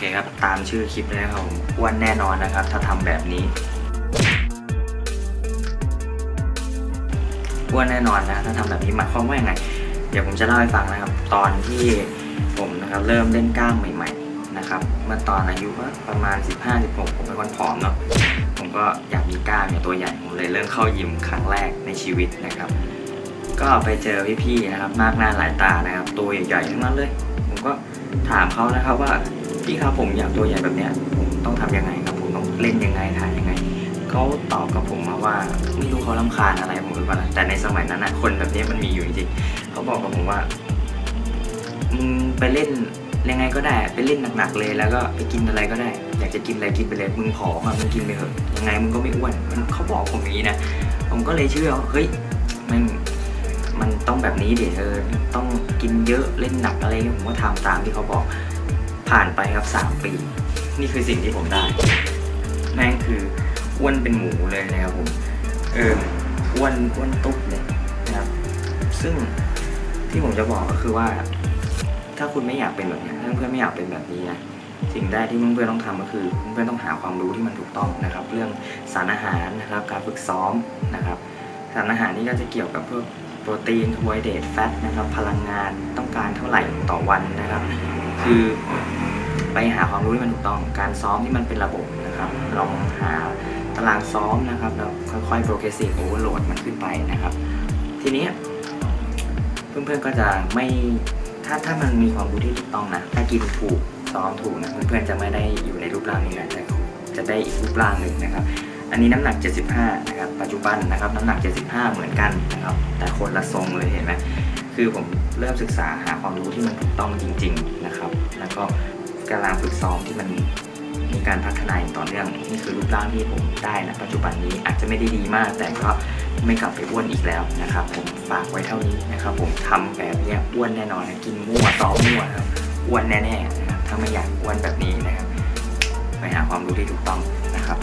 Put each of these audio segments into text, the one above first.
เคครับ ตามชื่อคลิปเลยครับผมอ้วนแน่นอนนะครับ ถ้าทำแบบนี้อ้วนแน่นอนนะถ้าทำแบบนี้หมายความว่ายังไง เดี๋ยวผมจะเล่าให้ฟังนะครับ ตอนที่ผมนะครับเริ่มเล่นกล้ามใหม่ ๆนะครับ เมื่อตอนอายุประมาณ 15-16 ผมเป็นคนผอมเนาะผมก็อยากมีกล้ามเนี่ยตัวใหญ่ผมเลยเริ่มเข้ายิมครั้งแรกในชีวิตนะครับ ก็ไปเจอพี่ๆนะครับ มากหน้าหลายตานะครับ ตัวใหญ่ๆทั้งนั้นเลย ผมก็ถามเขานะครับว่า พี่ครับผมอยากตัวใหญ่แบบเนี้ยผมต้องทำยังไงครับผมต้องเล่นยังไงถ่ายยังไงเขาตอบกับผมมาว่าไม่รู้เขาลำคาญอะไรผมหรือเปล่านะแต่ในสมัยนั้นนะคนแบบนี้มันมีอยู่จริงๆเขาบอกกับผมว่ามึงไปเล่นยังไงก็ได้ไปเล่นหนักๆเลยแล้วก็ไปกินอะไรก็ได้ อยากจะกินอะไรกินไปเลยมึงผอมอะมึงกินไปเถอะยังไงมึงก็ไม่อ้วนมันเขาบอกผมอย่างนี้นะผมก็เลยเชื่อว่าเฮ้ยมันมันต้องแบบนี้ดิเออต้องกินเยอะเล่นหนักอะไรเงี้ยผมก็ทำตามที่เขาบอก ผ่านไปครับสามปี นี่คือสิ่งที่ผมได้ แม่งคืออ้วนเป็นหมูเลยนะครับผม เอออ้วนอ้วนตุ๊บเลยนะครับ ซึ่งที่ผมจะบอกก็คือว่า ถ้าคุณไม่อยากเป็นแบบนี้เพื่อนๆไม่อยากเป็นแบบนี้นะสิ่งแรกที่เพื่อนๆต้องทำก็คือเพื่อนๆต้องหาความรู้ที่มันถูกต้องนะครับ เรื่องสารอาหารนะครับการฝึกซ้อมนะครับ สารอาหารนี่ก็จะเกี่ยวกับพวกโปรตีนคาร์โบไฮเดรตแฟตนะครับพลังงานต้องการเท่าไหร่ต่อวันนะครับ คือ ไปหาความรู้ที่มันถูกต้อง การซ้อมที่มันเป็นระบบนะครับ ลองหาตารางซ้อมนะครับแล้วค่อยๆ progressive overload มันขึ้นไปนะครับ ทีนี้เพื่อนๆก็จะไม่ถ้าถ้ามันมีความรู้ที่ถูกต้องนะถ้ากินถูกซ้อมถูกนะเพื่อนๆจะไม่ได้อยู่ในรูปร่างนี้นะแต่จะได้อีกรูปร่างหนึ่งนะครับ อันนี้น้ำหนัก 75 นะครับ ปัจจุบันนะครับน้ำหนัก 75 เหมือนกันนะครับ แต่คนละทรงเลยเห็นไหมคือผมเริ่มศึกษาหาความรู้ที่มันถูกต้องจริง ๆนะครับ แล้วก็ การฝึกซ้อมที่มันมีการพัฒนาอย่างต่อเนื่องนี่คือรูปร่างที่ผมได้นะปัจจุบันนี้อาจจะไม่ได้ดีมาก แต่ก็ไม่กลับไปอ้วนอีกแล้วนะครับ ผมฝากไว้เท่านี้นะครับ ผมทำแบบเนี้ยอ้วนแน่นอนนะกินมั่วซ้อมมั่วครับอ้วนแน่ๆนะครับถ้าไม่อยากอ้วนแบบนี้นะครับไปหาความรู้ที่ถูกต้องนะครับ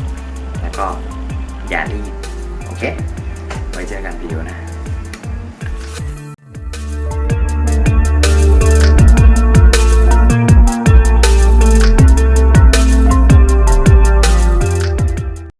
แล้วก็อย่ารีบโอเคไว้เจอกันวิดีโอหนะ